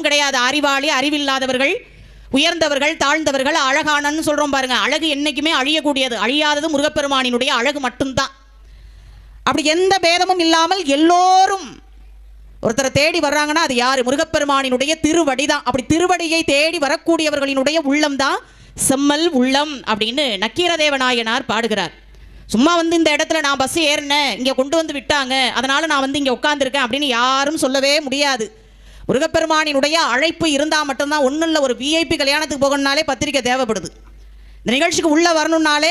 கிடையாது. அறிவாளி அறிவில்லாதவர்கள் உயர்ந்தவர்கள் தாழ்ந்தவர்கள் அழகானன்னு சொல்றோம் பாருங்க. அழகு என்னைக்குமே அழியக்கூடியது. அழியாதது முருகப்பெருமானினுடைய அழகு மட்டும்தான். அப்படி எந்த பேதமும் இல்லாமல் எல்லோரும் ஒருத்தரை தேடி வர்றாங்கன்னா அது யாரு? முருகப்பெருமானினுடைய திருவடி தான் அப்படி திருவடியை தேடி வரக்கூடியவர்களினுடைய உள்ளம் தான் செம்மல் உள்ளம் அப்படின்னு நக்கீரதேவநாயனார் பாடுகிறார். சும்மா வந்து இந்த இடத்துல நான் பஸ் ஏறினேன் இங்கே கொண்டு வந்து விட்டாங்க அதனால நான் வந்து இங்கே உட்காந்துருக்கேன் அப்படின்னு யாரும் சொல்லவே முடியாது. முருகப்பெருமானினுடைய அழைப்பு இருந்தால் மட்டும்தான் ஒன்றும் இல்லை ஒரு விஐபி கல்யாணத்துக்கு போகணுன்னாலே பத்திரிக்கை தேவைப்படுது. இந்த நிகழ்ச்சிக்கு உள்ளே வரணும்னாலே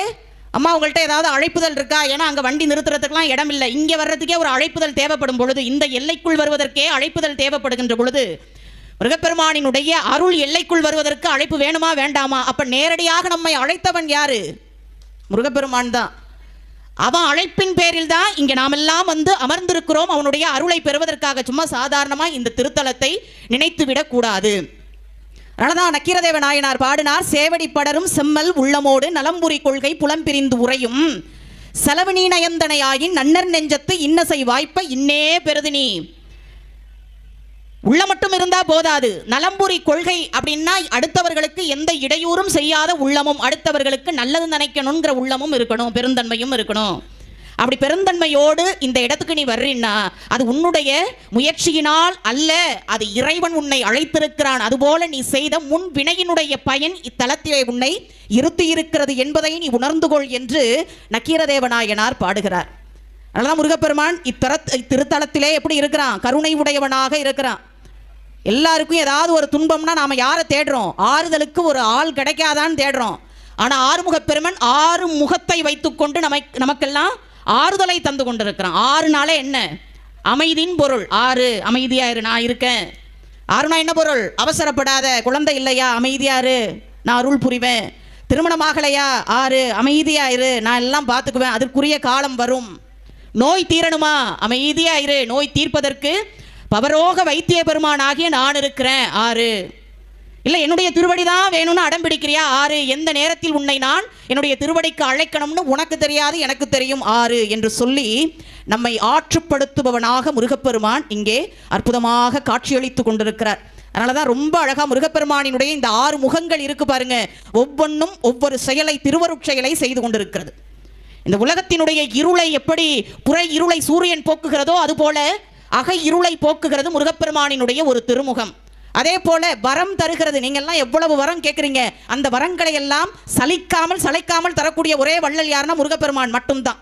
அம்மா உங்கள்கிட்ட ஏதாவது அழைப்புதல் இருக்கா? ஏன்னா அங்கே வண்டி நிறுத்துறதுக்கெலாம் இடம் இல்லை இங்கே வர்றதுக்கே ஒரு அழைப்புதல் தேவைப்படும் பொழுது இந்த எல்லைக்குள் வருவதற்கே அழைப்புதல் தேவைப்படுகின்ற பொழுது முருகப்பெருமானினுடைய அருள் எல்லைக்குள் வருவதற்கு அழைப்பு வேணுமா வேண்டாமா? அப்போ நேரடியாக நம்மை அழைத்தவன் யாரு? முருகப்பெருமான் தான். அவன் அழைப்பின் பேரில் தான் இங்கே நாமெல்லாம் வந்து அமர்ந்திருக்கிறோம். அவனுடைய அருளை பெறுவதற்காக சும்மா சாதாரணமாக இந்த திருத்தலத்தை நினைத்து விடக்கூடாது அதனால்தான் நக்கீரதேவ நாயனார் பாடினார் சேவடி படரும் செம்மல் உள்ளமோடு நலம்புரி கொள்கை புலம்பிரிந்து உரையும் செலவு நீ நயந்தனையாயின் நன்னர் நெஞ்சத்து இன்னசை வாய்ப்பை இன்னே பெருதினி நீ உள்ள மட்டும் இருந்தா போதாது. நலம்புரி கொள்கை அப்படின்னா அடுத்தவர்களுக்கு எந்த இடையூறும் செய்யாத உள்ளமும் அடுத்தவர்களுக்கு நல்லது நினைக்கணுங்கிற உள்ளமும் இருக்கணும் பெருந்தன்மையும் இருக்கணும். அப்படி பெருந்தன்மையோடு இந்த இடத்துக்கு நீ வர்றீன்னா அது உன்னுடைய முயற்சியினால் அல்ல அது இறைவன் உன்னை அழைத்திருக்கிறான். அதுபோல நீ செய்த முன் வினையினுடைய பயன் இத்தலத்திலே உன்னை இருத்தி இருக்கிறது என்பதை நீ உணர்ந்து கொள் என்று நக்கீரதேவநாயனார் பாடுகிறார். அதனால முருகப்பெருமான் இத்தர இத்திருத்தலத்திலே எப்படி இருக்கிறான்? கருணை உடையவனாக இருக்கிறான். எல்லாருக்கும் ஏதாவது ஒரு துன்பம்னா நாம் யாரை தேடுறோம்? ஆறுதலுக்கு ஒரு ஆள் கிடைக்காதான்னு தேடுறோம். ஆனால் ஆறுமுக பெருமன் ஆறு முகத்தை வைத்துக்கொண்டு நமை நமக்கெல்லாம் ஆறுதலை தந்து கொண்டிருக்கிறான். ஆறு நாளே என்ன? அமைதியின் பொருள். ஆறு அமைதியாயிரு நான் இருக்கேன். ஆறுனா என்ன பொருள்? அவசரப்படாத. குழந்தை இல்லையா? அமைதியாரு நான் அருள் புரிவேன். திருமணமாகலையா ஆறு அமைதியாயிரு நான் எல்லாம் பார்த்துக்குவேன். அதற்குரிய காலம் வரும். நோய் தீரணுமா? அமைதியாயிரு நோய் தீர்ப்பதற்கு பவரோக வைத்திய பெருமானாகிய நான் இருக்கிறேன் ஆறு. இல்லை என்னுடைய திருவடி தான் வேணும்னு அடம் பிடிக்கிறியா? ஆறு. எந்த நேரத்தில் உன்னை நான் என்னுடைய திருவடிக்கு அழைக்கணும்னு உனக்கு தெரியாது எனக்கு தெரியும். ஆறு என்று சொல்லி நம்மை ஆற்றுப்படுத்துபவனாக முருகப்பெருமான் இங்கே அற்புதமாக காட்சியளித்து கொண்டிருக்கிறார். அதனால தான் ரொம்ப அழகா முருகப்பெருமானினுடைய இந்த ஆறு முகங்கள் இருக்கு பாருங்க. ஒவ்வொன்றும் ஒவ்வொரு செயலை திருவருட் செயலை செய்து கொண்டிருக்கிறது. இந்த உலகத்தினுடைய இருளை எப்படி புற இருளை சூரியன் போக்குகிறதோ அதுபோல அகை இருளை போக்குகிறது முருகப்பெருமானினுடைய ஒரு திருமுகம். அதே போல வரம் தருகிறது. நீங்கள்லாம் எவ்வளவு வரம் கேட்குறீங்க? அந்த வரங்களை எல்லாம் சலிக்காமல் சளைக்காமல் தரக்கூடிய ஒரே வள்ளல் யாருன்னா முருகப்பெருமான் மட்டும்தான்.